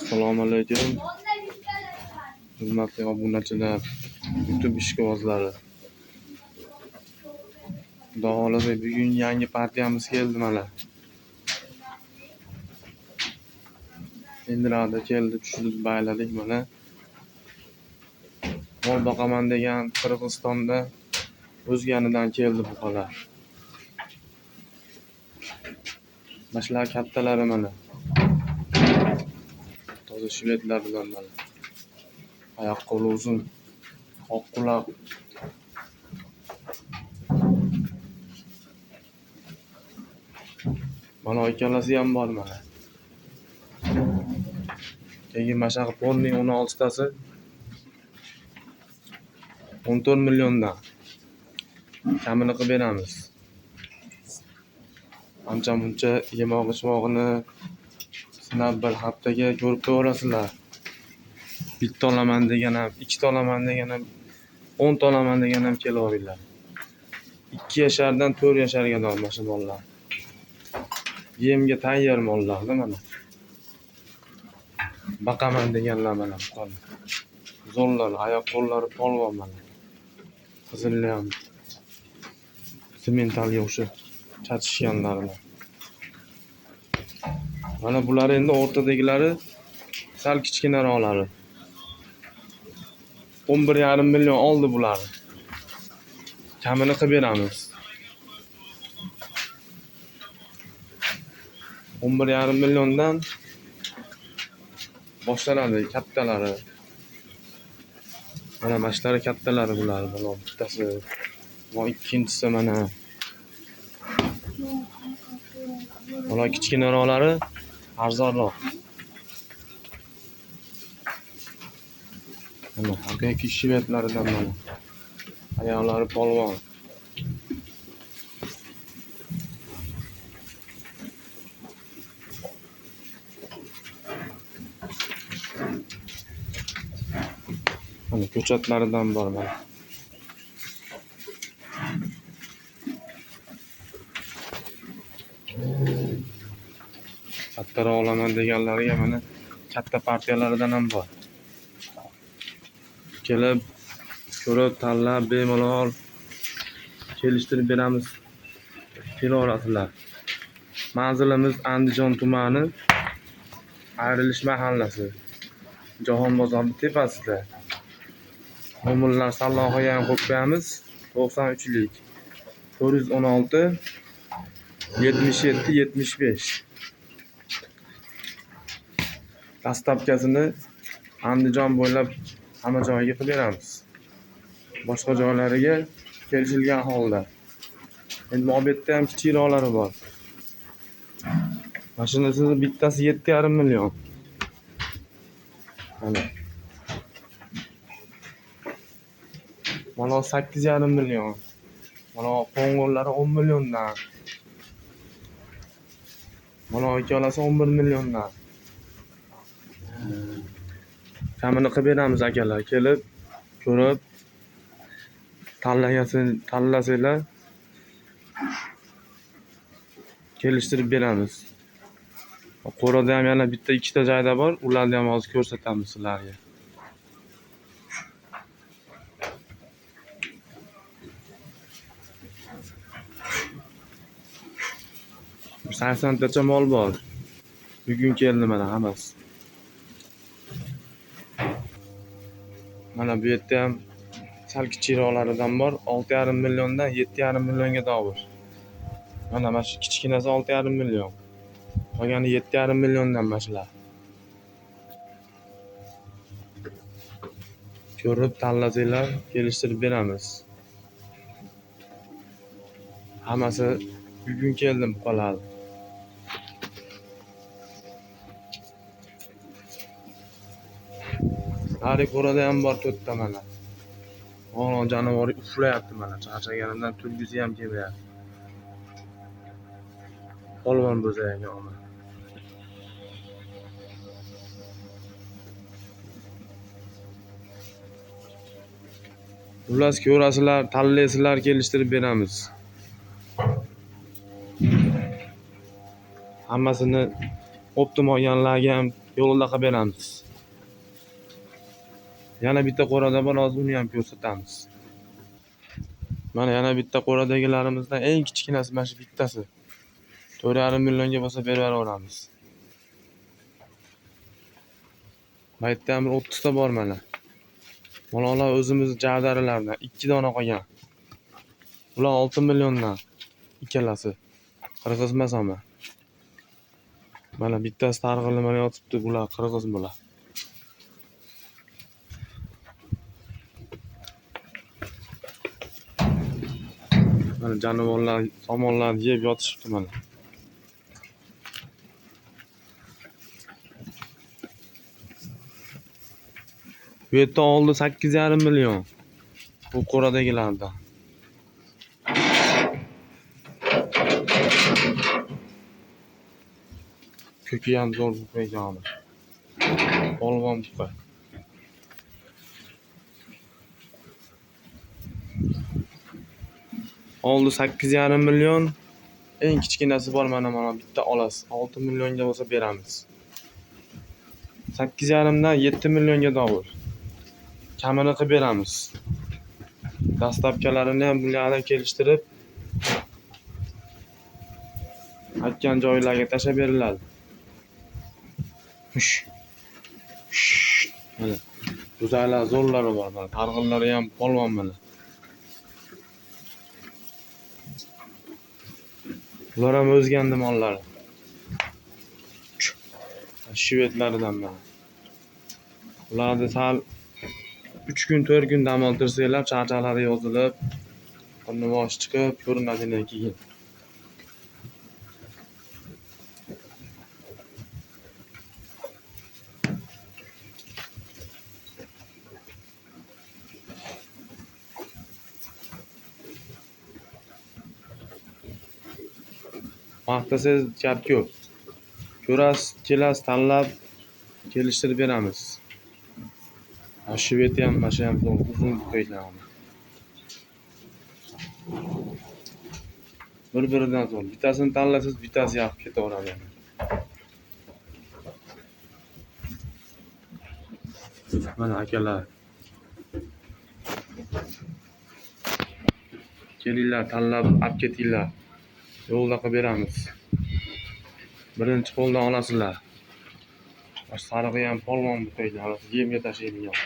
Assalomu alaykum. Hurmatli obunachilar, YouTube ishqibozlari. Xudo xohlasa bugun yangi partiyamiz keldi mana. Endilarda keldi, tushirib bayladik mana. Mol boqaman degan Qirg'izistonda o'zganidan keldi buqalar. Mana shular kattalari mana. Toza bilan mana. Oyoq qo'li uzun, oq quloq. Mana ikkalasi ham bor mana. Keyin mana shu ponning 16 tasi 14 milliondan. Kamini qilib beramiz. Ancha muncha yemoq sizlar bir haftaga ko'rib qo'yaverasizlar Bitta olaman degan ham, ikkita olaman degan ham, 10 olaman degan ham kelaveringlar. 2 yashardan 4 yasharga mana shu mollar. Yemga tayyor mollarni mana. Baqaman deganlar mana. Zo'rlar, oyoq qo'llari polvon mana. qizilni ham sementalga o'xshab chachishganlar mana. Bular endi o'rtadagilari sal kichkinaroqlari. 11,5 million oldi bular. Kamini qilib beramiz. 11,5 milliondan boshlanadi kattalari. Mana mana shular kattalari bular. Mana bittasi. Va ikkinchisi mana. Mana arzonroq. Mana haqiqiy shvedlaridan mana. Ayollari polvon. Mana ko'chatlaridan bor mana. Kattaroq olaman deganlariga mana katta partiyalaridan ham bor. Kelib, ko'rib, tanlab, bemalol kelishtirib beramiz. Kelaverasizlar. Manzilimiz Andijon tumani Ayrilish mahallasi. Jahon bozori tepasida. Nomerlar sallohiga ham qo'yib qo'yamiz. 93lik 416 77 75. Dastlabkasini Andijon bo'ylab hamma joyiga qilib beramiz. Boshqa joylariga kelishilgan holda. Endi bu ham kichikroqlari bor. Mashinasi bittasi 7,5 million. Mana. Mana 8,5 million. Mana qo'ng'irlari 10 milliondan. Mana ikkalasi 11 milliondan. Kamini qilib beramiz akalar. Kelib, ko'rib, tanlasanglar kelishtirib beramiz. Qo'rada ham yana bitta ikkita joyda bor. Ularni ham hozir ko'rsatamiz sizlarga. saksontacha mol bor. Bugun keldi mana hammasi. Mana bu yerda ham sal kichikroqlaridan bor. 6,5 milliondan 7,5 millionga bor. Mana mana shu kichkinasi 6,5 million. Qolgani 7,5 milliondan mana shular. Ko'rib tanlasanglar kelishtirib beramiz. Hammasi bugun keldim qoladi. Hari qo'rada ham bor to'rtta mana. Ono jonivor uxlayapti mana. Charchaganidan turgisi ham kelmayapti. Polvon bo'zayga ona. Xullas ko'rasizlar, tanlaysizlar, kelishtirib beramiz. Hammasini optim olganlarga ham yo'lda qilib beramiz. Yana bitta qo'rada bor, hozir uni ham ko'rsatamiz. Mana yana bitta qo'radagilarimizdan eng kichkinasi mana shu bittasi. 4,5 millionga bo'lsa berib yuboramiz. Bu yerda ham bir 30 ta bor mana. Malolar o'zimiz javdarilardan 2 dona qolgan. bular 6 milliondan ikkalasi. Qirg'iz emas. Mana bittasi targ'ilib mana yotibdi, bular qirg'iz bular. Mana jonivorlar somonlarni yeb yotishibdi mana. Bu yerda oldi 8,5 million. Bu qo'radagilardan. Ko'ki ham zo'r buqa ekan. Polvon buqa. Oldi 8,5 million. Eng kichkinasi bor mana mana bitta olasiz. 6 millionga bo'lsa beramiz. 8,5 dan 7 millionga dovul. Kamini qilib beramiz. Dastlabkalarini ham bularni kelishtirib aytgan joylariga tashlab beriladi. Mana go'zallar, zo'rlari bor mana. Targ'illari ham polvon mana. Bular ham o'zgandi mollari. Shvedlaridan mana. Ularni sal 3 kun, 4 kun dam oltirsanglar, charchalari yozilib, qornimosh chiqib, ko'rinadigan keyin. Maqtasangiz gap ko'p. Ko'rasiz, kelasiz, tanlab kelishtirib beramiz. Shveti ham mana shu ham uzun buqalar. Bir-biridan zo'r. Bittasini tanlasangiz, bittasi yoqib ketaveradi. Mana akalar. Kelinglar, tanlab olib ketinglar. yo'lda qilib beramiz. Birinchi qo'ldan olasizlar. Sariqi ham polvon bu ko'ylak yemga tashiydigan